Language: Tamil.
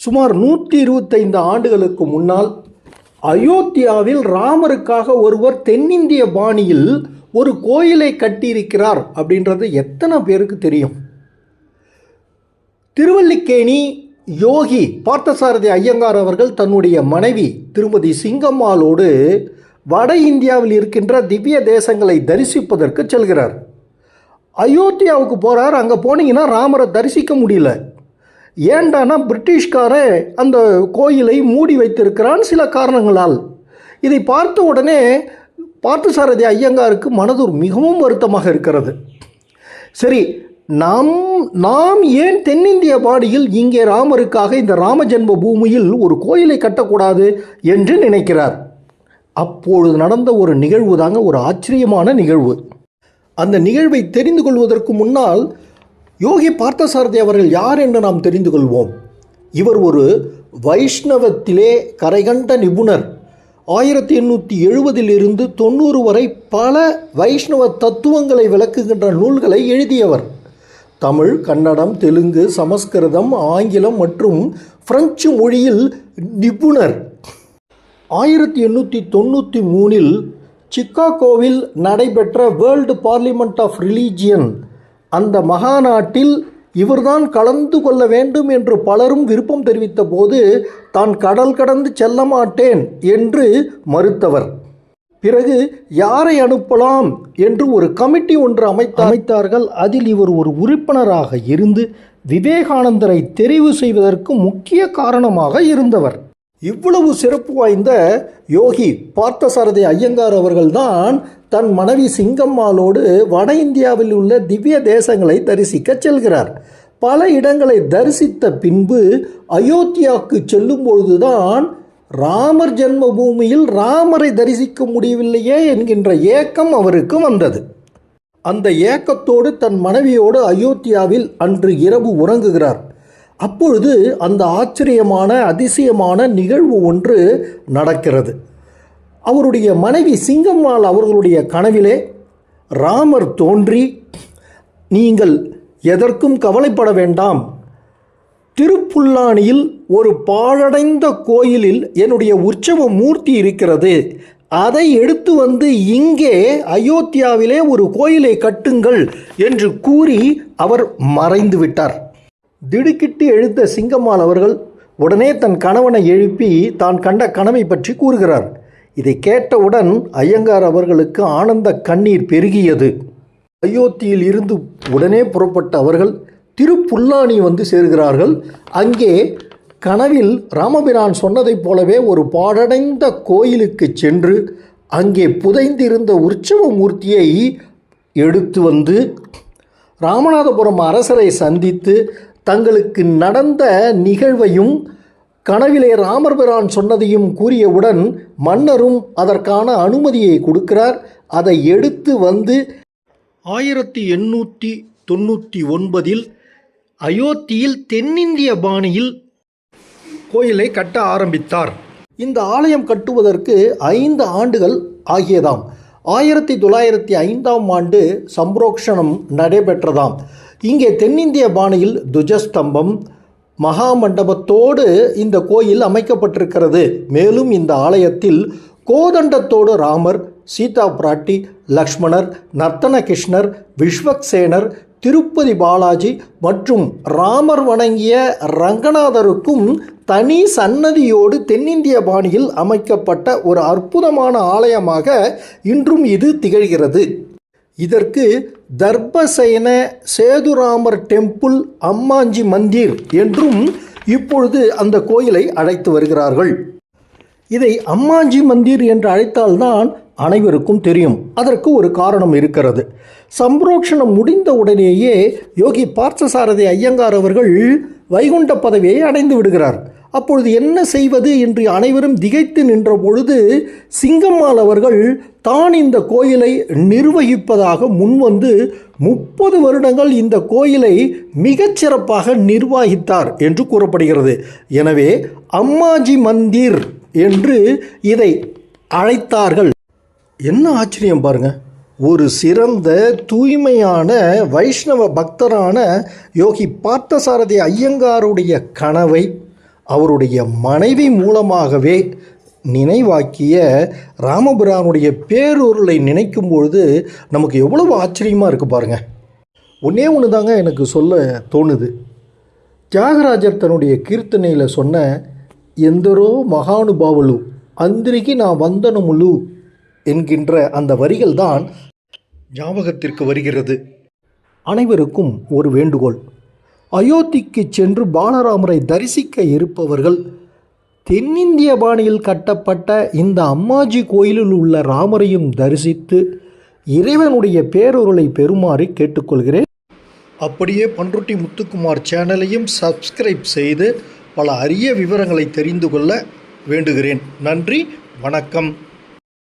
சுமார் நூற்றி இருபத்தைந்து ஆண்டுகளுக்கு முன்னால் அயோத்தியாவில் ராமருக்காக ஒருவர் தென்னிந்திய பாணியில் ஒரு கோயிலை கட்டியிருக்கிறார் அப்படின்றது எத்தனை பேருக்கு தெரியும்? திருவல்லிக்கேணி யோகி பார்த்தசாரதி ஐயங்கார் அவர்கள் தன்னுடைய மனைவி திருமதி சிங்கம்மாளோடு வட இந்தியாவில் இருக்கின்ற திவ்ய தேசங்களை தரிசிப்பதற்கு செல்கிறார். அயோத்தியாவுக்கு போகிறார் அங்கே போனீங்கன்னா ராமரை தரிசிக்க முடியல. ஏண்டானா பிரிட்டிஷ்காரன் அந்த கோயிலை மூடி வைத்திருக்கிறான் சில காரணங்களால். இதை பார்த்த உடனே பார்த்தசாரதி ஐயங்காருக்கு மனதூர் மிகவும் வருத்தமாக இருக்கிறது. சரி நாம் நாம் ஏன் தென்னிந்திய பாடியில் இங்கே ராமருக்காக இந்த ராமஜென்ம பூமியில் ஒரு கோயிலை கட்டக்கூடாது என்று நினைக்கிறார். அப்பொழுது நடந்த ஒரு நிகழ்வு தாங்க ஒரு ஆச்சரியமான நிகழ்வு. அந்த நிகழ்வை தெரிந்து கொள்வதற்கு முன்னால் யோகி பார்த்தசாரதி அவர்கள் யார் என்று நாம் தெரிந்து கொள்வோம் இவர் ஒரு வைஷ்ணவத்திலே கரைகண்ட நிபுணர். ஆயிரத்தி எண்ணூற்றி எழுபதிலிருந்து தொண்ணூறு வரை பல வைஷ்ணவ தத்துவங்களை விளக்குகின்ற நூல்களை எழுதியவர். தமிழ் கன்னடம் தெலுங்கு சமஸ்கிருதம் ஆங்கிலம் மற்றும் பிரெஞ்சு மொழியில் நிபுணர். ஆயிரத்தி எண்ணூற்றி தொண்ணூற்றி மூணில் சிக்காகோவில் நடைபெற்ற வேர்ல்டு பார்லிமெண்ட் ஆஃப் ரிலீஜியன் அந்த மகாநாட்டில் இவர்தான் கலந்து கொள்ள வேண்டும் என்று பலரும் விருப்பம் தெரிவித்த போது தான் கடல் கடந்து செல்ல மாட்டேன் என்று மறுத்தவர். பிறகு யாரை அனுப்பலாம்? என்று ஒரு கமிட்டி ஒன்று அமைத்த அமைத்தார்கள். அதில் இவர் ஒரு உறுப்பினராக இருந்து விவேகானந்தரை தெரிவு செய்வதற்கு முக்கிய காரணமாக இருந்தவர். இவ்வளவு சிறப்பு வாய்ந்த யோகி பார்த்தசாரதி ஐயங்கார் அவர்கள்தான் தன் மனைவி சிங்கம்மாளோடு வட இந்தியாவில் உள்ள திவ்ய தேசங்களை தரிசிக்க செல்கிறார். பல இடங்களை தரிசித்த பின்பு அயோத்தியாவுக்கு செல்லும் பொழுதுதான் ராமர் ஜென்ம பூமியில் ராமரை தரிசிக்க முடியவில்லையே என்கின்ற ஏக்கம் அவருக்கு வந்தது. அந்த ஏக்கத்தோடு தன் மனைவியோடு அயோத்தியாவில் அன்று இரவு உறங்குகிறார். அப்பொழுது அந்த ஆச்சரியமான அதிசயமான நிகழ்வு ஒன்று நடக்கிறது. அவருடைய மனைவி சிங்கம்மாள் அவர்களுடைய கனவிலே ராமர் தோன்றி நீங்கள் எதற்கும் கவலைப்பட வேண்டாம். திருப்புல்லானியில் ஒரு பாழடைந்த கோயிலில் என்னுடைய உற்சவ மூர்த்தி இருக்கிறது. அதை எடுத்து வந்து இங்கே அயோத்தியாவிலே ஒரு கோயிலை கட்டுங்கள் என்று கூறி அவர் மறைந்து விட்டார். திடுக்கிட்டு எழுந்த சிங்கம்மாள் அவர்கள் உடனே தன் கணவனை எழுப்பி தான் கண்ட கனவை பற்றி கூறுகிறார். இதை கேட்டவுடன் ஐயங்கார் அவர்களுக்கு ஆனந்த கண்ணீர் பெருகியது. அயோத்தியில் இருந்து உடனே புறப்பட்ட அவர்கள் திருப்புல்லானி வந்து சேர்கிறார்கள். அங்கே கனவில் ராமபிரான் சொன்னதைப் போலவே ஒரு பாடடைந்த கோயிலுக்கு சென்று அங்கே புதைந்திருந்த உற்சவ மூர்த்தியை எடுத்து வந்து ராமநாதபுரம் அரசரை சந்தித்து தங்களுக்கு நடந்த நிகழ்வையும் கனவிலே ராமர்பிரான் சொன்னதையும் கூறியவுடன் மன்னரும் அதற்கான அனுமதியை கொடுக்கிறார். அதை எடுத்து வந்து ஆயிரத்தி எண்ணூற்றி தொண்ணூற்றி ஒன்பதில் அயோத்தியில் தென்னிந்திய பாணியில் கோயிலை கட்ட ஆரம்பித்தார். இந்த ஆலயம் கட்டுவதற்கு ஐந்து ஆண்டுகள் ஆகியதாம். ஆயிரத்தி தொள்ளாயிரத்தி ஐந்தாம் ஆண்டு சம்ப்ரோக்ஷணம் நடைபெற்றதாம். இங்கே தென்னிந்திய பாணியில் துஜஸ்தம்பம் மகாமண்டபத்தோடு இந்த கோயில் அமைக்கப்பட்டிருக்கிறது. மேலும் இந்த ஆலயத்தில் கோதண்டத்தோடு ராமர் சீதா பிராட்டி லக்ஷ்மணர் நர்த்தன கிருஷ்ணர் விஸ்வக்சேனர் திருப்பதி பாலாஜி மற்றும் ராமர் வணங்கிய ரங்கநாதருக்கும் தனி சன்னதியோடு தென்னிந்திய பாணியில் அமைக்கப்பட்ட ஒரு அற்புதமான ஆலயமாக இன்றும் இது திகழ்கிறது. இதற்கு தர்பசயன சேதுராமர் டெம்பிள் அம்மாஞ்சி மந்திர் என்றும் இப்பொழுது அந்த கோயிலை அழைத்து வருகிறார்கள். இதை அம்மாஞ்சி மந்திர் என்று அழைத்தால்தான் அனைவருக்கும் தெரியும். அதற்கு ஒரு காரணம் இருக்கிறது. சம்ரோக்ஷணம் முடிந்த உடனேயே யோகி பார்த்தசாரதி ஐயங்கார் அவர்கள் வைகுண்ட பதவியை அடைந்து விடுகிறார். அப்பொழுது என்ன செய்வது என்று அனைவரும் திகைத்து நின்ற பொழுது சிங்கம்மாள் அவர்கள் தான் இந்த கோயிலை நிர்வகிப்பதாக முன்வந்து முப்பது வருடங்கள் இந்த கோயிலை மிகச்சிறப்பாக நிர்வகித்தார் என்று கூறப்படுகிறது. எனவே அம்மாஜி மந்திர் என்று இதை அழைத்தார்கள். என்ன ஆச்சரியம் பாருங்க. ஒரு சிறந்த தூய்மையான வைஷ்ணவ பக்தரான யோகி பார்த்தசாரதி ஐயங்காருடைய கனவை அவருடைய மனைவி மூலமாகவே நினைவாக்கிய ராமபிரானுடைய பேரொருளை நினைக்கும் பொழுது நமக்கு எவ்வளவு ஆச்சரியமாக இருக்குது பாருங்கள் ஒன்றே ஒன்று தாங்க எனக்கு சொல்ல தோணுது. தியாகராஜர் தன்னுடைய கீர்த்தனையில் சொன்ன எந்தரோ மகானுபாவலு அந்திரிக்கு நான் வந்தனமுலு என்கின்ற அந்த வரிகள் தான் ஞாபகத்திற்கு வருகிறது. அனைவருக்கும் ஒரு வேண்டுகோள். அயோத்திக்கு சென்று பாலராமரை தரிசிக்க இருப்பவர்கள் தென்னிந்திய பாணியில் கட்டப்பட்ட இந்த அம்மாஜி கோயிலில் உள்ள ராமரையும் தரிசித்து இறைவனுடைய பேரொருளை பெறுமாறு கேட்டுக்கொள்கிறேன். அப்படியே பன்ருட்டி முத்துக்குமார் சேனலையும் சப்ஸ்கிரைப் செய்து பல அரிய விவரங்களை தெரிந்து கொள்ள வேண்டுகிறேன். நன்றி வணக்கம்.